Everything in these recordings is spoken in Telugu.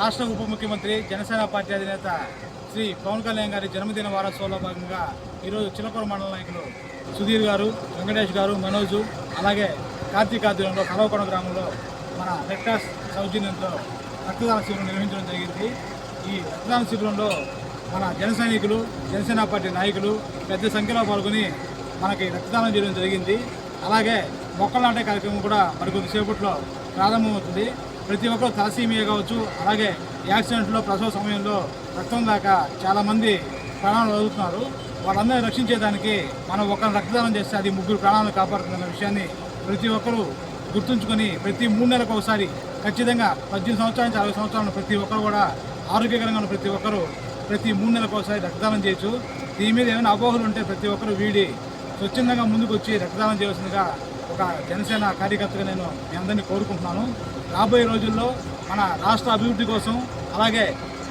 రాష్ట్ర ఉప ముఖ్యమంత్రి జనసేన పార్టీ అధినేత శ్రీ పవన్ కళ్యాణ్ గారి జన్మదిన వారోత్సవంలో భాగంగా ఈరోజు చిలకూరు మండల నాయకులు సుధీర్ గారు వెంకటేష్ గారు మనోజు అలాగే కార్తీక్ ఆధ్వర్యంలో కలవకొండ గ్రామంలో మన రెక్టాస్ సౌజన్యంతో రక్తదాన శిబిరం నిర్వహించడం జరిగింది. ఈ రక్తదాన శిబిరంలో మన జన సైనికులు జనసేన పార్టీ నాయకులు పెద్ద సంఖ్యలో పాల్గొని మనకి రక్తదానం చేయడం జరిగింది. అలాగే మొక్కలు నాటే కార్యక్రమం కూడా మరికొద్ది సేపట్లో ప్రారంభమవుతుంది. ప్రతి ఒక్కరు తలసీమియా కావచ్చు అలాగే యాక్సిడెంట్లో ప్రసవ సమయంలో రక్తం దాకా చాలామంది ప్రాణాలు వదులుతున్నారు. వాళ్ళందరినీ రక్షించేదానికి మనం ఒక రక్తదానం చేస్తే అది ముగ్గురు ప్రాణాలను కాపాడుతుందన్న విషయాన్ని ప్రతి ఒక్కరూ గుర్తుంచుకొని ప్రతి మూడు నెలలకు ఒకసారి ఖచ్చితంగా పద్దెనిమిది సంవత్సరాల నుంచి అరవై సంవత్సరాలను ప్రతి ఒక్కరు కూడా ఆరోగ్యకరంగా ఉన్న ప్రతి ఒక్కరూ ప్రతి మూడు నెలలకు ఒకసారి రక్తదానం చేయొచ్చు. దీని మీద ఏమైనా అపోహలు ఉంటే ప్రతి ఒక్కరు వీడి స్వచ్ఛందంగా ముందుకు వచ్చి రక్తదానం చేయవలసిందిగా ఒక జనసేన కార్యకర్తగా నేను మీ అందరినీ కోరుకుంటున్నాను. రాబోయే రోజుల్లో మన రాష్ట్ర అభివృద్ధి కోసం అలాగే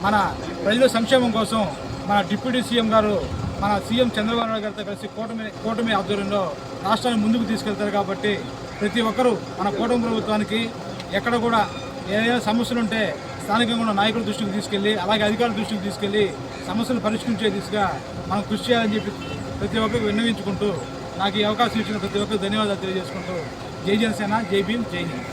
మన ప్రజల సంక్షేమం కోసం మన డిప్యూటీ సీఎం గారు మన సీఎం చంద్రబాబు నాయుడు గారితో కలిసి కూటమి కూటమి ఆధ్వర్యంలో రాష్ట్రాన్ని ముందుకు తీసుకెళ్తారు కాబట్టి ప్రతి ఒక్కరూ మన కూటమి ప్రభుత్వానికి ఎక్కడ కూడా ఏదైనా సమస్యలు ఉంటే స్థానికంగా ఉన్న నాయకుల దృష్టికి తీసుకెళ్ళి అలాగే అధికారుల దృష్టికి తీసుకెళ్ళి సమస్యలు పరిష్కరించే దిశగా మనం కృషి చేయాలని చెప్పి ప్రతి ఒక్కరికి విన్నవించుకుంటూ నాకు ఈ అవకాశం ఇచ్చిన ప్రతి ఒక్కరు ధన్యవాదాలు తెలియజేసుకుంటూ. జై జనసేన జై భీమ్ జై హింద్.